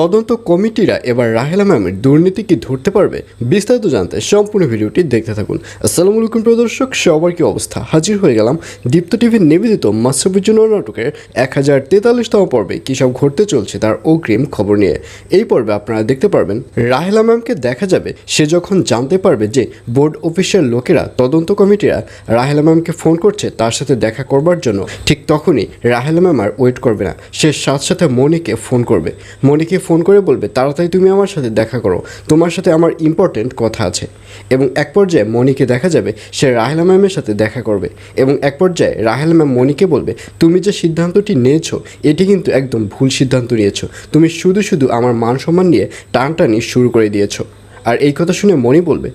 তদন্ত কমিটিরা এবার রাহেলা ম্যামের দুর্নীতি কি ধরতে পারবে বিস্তারিত জানতে সম্পূর্ণ ভিডিওটি দেখতে থাকুন। আসসালামু আলাইকুম প্রিয় দর্শক, সবার কি অবস্থা? হাজির হয়ে গেলাম দীপ্ত টিভির নিবেদিত মাসুবিজুন নাটকের এক হাজার তেতাল্লিশতম পর্বে। কী সব ঘটতে চলছে তার অগ্রিম খবর নিয়ে? এই পর্বে আপনারা দেখতে পারবেন, রাহেলা ম্যামকে দেখা যাবে, সে যখন জানতে পারবে যে বোর্ড অফিসের লোকেরা, তদন্ত কমিটিরা রাহেলা ম্যামকে ফোন করছে তার সাথে দেখা করবার জন্য, ঠিক তখনই রাহেলা ম্যাম আর ওয়েট করবে না। সে সাথে সাথে মনিকে ফোন করবে। মনিকে ফোন করে বলবে, তাড়াতাড়ি তুমি আমার সাথে দেখা করো। তোমার সাথে আমার ইম্পর্টেন্ট কথা আছে। এবং এক পর্যায়ে মনিকে দেখা যাবে, সে রাহেলা ম্যামের সাথে দেখা করবে। এবং এক পর্যায়ে রাহেলা ম্যাম মনিকে বলবে, তুমি যে সিদ্ধান্তটি নিয়েছো, এটি কিন্তু একদম ভুল সিদ্ধান্ত নিয়েছো। তুমি শুধু শুধু আমার মান সম্মান নিয়ে টানটানি শুরু করে দিয়েছ। আর এই কথা শুনে মনি বলবে,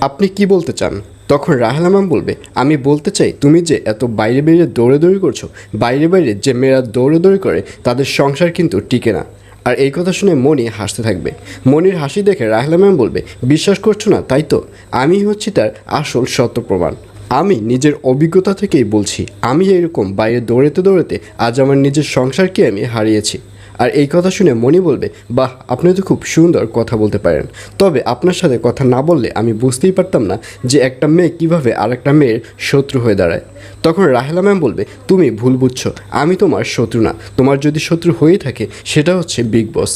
আপনি কি বলতে চান? তখন রাহেলা ম্যাম বলবে, আমি বলতে চাই, তুমি যে এত বাইরে বাইরে দৌড়ে দৌড়ি করছ, বাইরে বাইরে যে মেয়েরা দৌড়ে দৌড়ি করে, তাদের সংসার কিন্তু টিকে না। আর এই কথা শুনে মনি হাসতে থাকবে। মনির হাসি দেখে রাহেলা ম্যাম বলবে, বিশ্বাস করছ না, তাই তো? আমি হচ্ছি তার আসল সত্য প্রমাণ আমি নিজের অভিজ্ঞতা থেকেই বলছি, আমি এরকম বাইরে দৌড়াতে দৌড়াতে আজ আমার নিজের সংসারকে আমি হারিয়েছি। আর এই কথা শুনে মনি বলবে, বাহ আপনি তো খুব সুন্দর কথা বলতে পারেন। তবে আপনার সাথে কথা না বললে আমি বুঝতেই পারতাম না যে একটা মেয়ে কীভাবে আরেকটা মেয়ের শত্রু হয়ে দাঁড়ায়। তখন রাহেলা ম্যাম বলবে, তুমি ভুল বুঝছ, আমি তোমার শত্রু না। তোমার যদি শত্রু হয়ে থাকে, সেটা হচ্ছে বিগ বস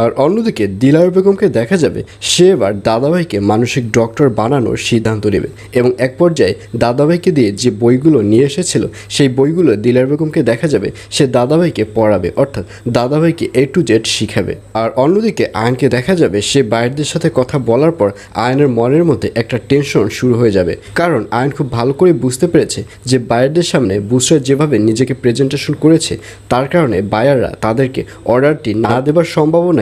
আর অন্যদিকে দিলার বেগমকে দেখা যাবে সে এবার দাদাভাইকে মানসিক ডক্টর বানানোর সিদ্ধান্ত নেবে এবং এক পর্যায়ে দাদাভাইকে দিয়ে যে বইগুলো নিয়ে এসেছিল, সেই বইগুলো দিলার বেগমকে দেখা যাবে সে দাদাভাইকে পড়াবে, অর্থাৎ দাদাভাইকে এ টু জেড শিখাবে। আর অন্যদিকে আয়নকে দেখা যাবে সে বাইরদের সাথে কথা বলার পর আয়নের মনের মধ্যে একটা টেনশন শুরু হয়ে যাবে। কারণ আয়ন খুব ভালো করে বুঝতে পেরেছে যে বায়ারদের সামনে বুসরা যেভাবে নিজেকে প্রেজেন্টেশন করেছে, তার কারণে বায়াররা তাদেরকে অর্ডারটি না দেবার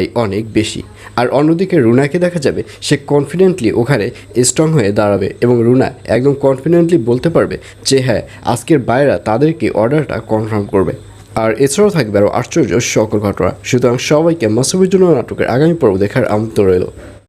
সম্ভাবনাই অনেক বেশি। আর অন্যদিকে রুনাকে দেখা যাবে সে কনফিডেন্টলি ওখানে স্ট্রং হয়ে দাঁড়াবে এবং রুনা একদম কনফিডেন্টলি বলতে পারবে যে হ্যাঁ আজকের বাইরা তাদেরকে অর্ডারটা কনফার্ম করবে। আর এছাড়াও থাকবে আরও আশ্চর্য সকল ঘটনা। সুতরাং সবাইকে মাসুবির জন্য নাটকের আগামী পর্ব দেখার আমন্ত্রণ রইল।